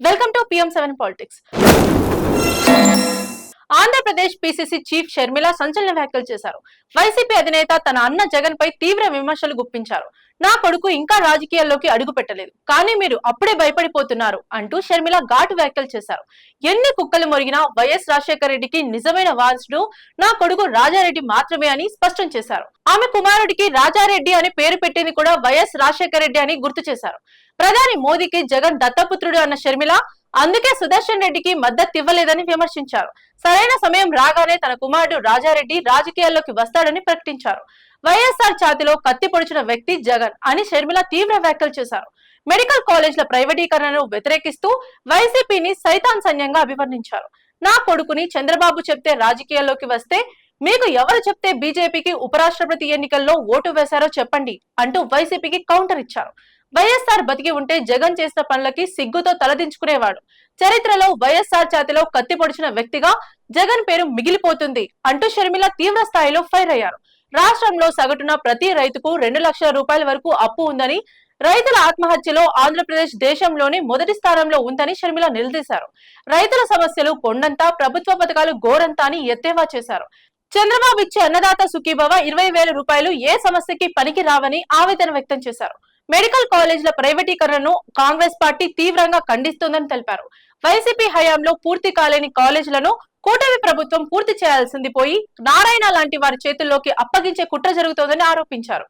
welcome to PM seven politics Andhra Pradesh PCC chief Sharmila సంచలన వ్యాఖ్యలు చేశారు. వైసీపీ అధినేత తన అన్న జగన్ పై తీవ్ర విమర్శలు గుప్పించారు. నా కొడుకు ఇంకా రాజకీయాల్లోకి అడుగు పెట్టలేదు. కానీ మీరు అప్పుడే భయపడిపోతున్నారు అంటూ షర్మిల ఘాటు వ్యాఖ్యలు చేశారు. ఎన్ని కుక్కలు మొరిగినా వైఎస్ రాజశేఖర రెడ్డికి నిజమైన వారసుడు నా కొడుకు రాజారెడ్డి మాత్రమే అని స్పష్టం చేశారు. ఆమె కుమారుడికి రాజారెడ్డి అని పేరు పెట్టింది కూడా వైఎస్ రాజశేఖర రెడ్డి అని గుర్తు చేశారు. ప్రధాని మోదీకి జగన్ దత్తపుత్రుడు అన్న షర్మిల అందుకే సుదర్శన్ రెడ్డికి మద్దతు ఇవ్వలేదని విమర్శించారు. సరైన సమయం రాగానే తన కుమారుడు రాజారెడ్డి రాజకీయాల్లోకి వస్తాడని ప్రకటించారు. వైఎస్ఆర్ ఛాతిలో కత్తి పొడిచిన వ్యక్తి జగన్ అని షర్మిల తీవ్ర వ్యాఖ్యలు చేశారు. మెడికల్ కాలేజ్ల ప్రైవేటీకరణను వ్యతిరేకిస్తూ వైసీపీని సైతాన్ సైన్యంగా అభివర్ణించారు. నా కొడుకుని చంద్రబాబు చెప్తే రాజకీయాల్లోకి వస్తే మీకు ఎవరు చెప్తే బీజేపీకి ఉపరాష్ట్రపతి ఎన్నికల్లో ఓటు వేశారో చెప్పండి అంటూ వైసీపీకి కౌంటర్ ఇచ్చారు. వైఎస్ఆర్ బతికి ఉంటే జగన్ చేసిన పనులకి సిగ్గుతో తలదించుకునేవాడు. చరిత్రలో వైఎస్ఆర్ ఛాతిలో కత్తి పొడిచిన వ్యక్తిగా జగన్ పేరు మిగిలిపోతుంది అంటూ షర్మిల తీవ్ర స్థాయిలో ఫైర్ అయ్యారు. రాష్ట్రంలో సగటున ప్రతి రైతుకు రెండు లక్షల రూపాయల వరకు అప్పు ఉందని రైతుల ఆత్మహత్యలో ఆంధ్రప్రదేశ్ దేశంలోనే మొదటి స్థానంలో ఉందని షర్మిల నిలదీశారు. రైతుల సమస్యలు కొండంతా ప్రభుత్వ పథకాలు గోరంతా అని ఎత్తేవా చేశారు. చంద్రబాబు ఇచ్చే అన్నదాత సుఖీభవ ఇరవై వేల రూపాయలు ఏ సమస్యకి పనికి రావని ఆవేదన వ్యక్తం చేశారు. మెడికల్ కాలేజీల ప్రైవేటీకరణను కాంగ్రెస్ పార్టీ తీవ్రంగా ఖండిస్తోందని తెలిపారు. వైసీపీ హయాంలో పూర్తి కాలేని కాలేజీలను కూటమి ప్రభుత్వం పూర్తి చేయాల్సింది పోయి నారాయణ లాంటి వారి చేతుల్లోకి అప్పగించే కుట్ర జరుగుతోందని ఆరోపించారు.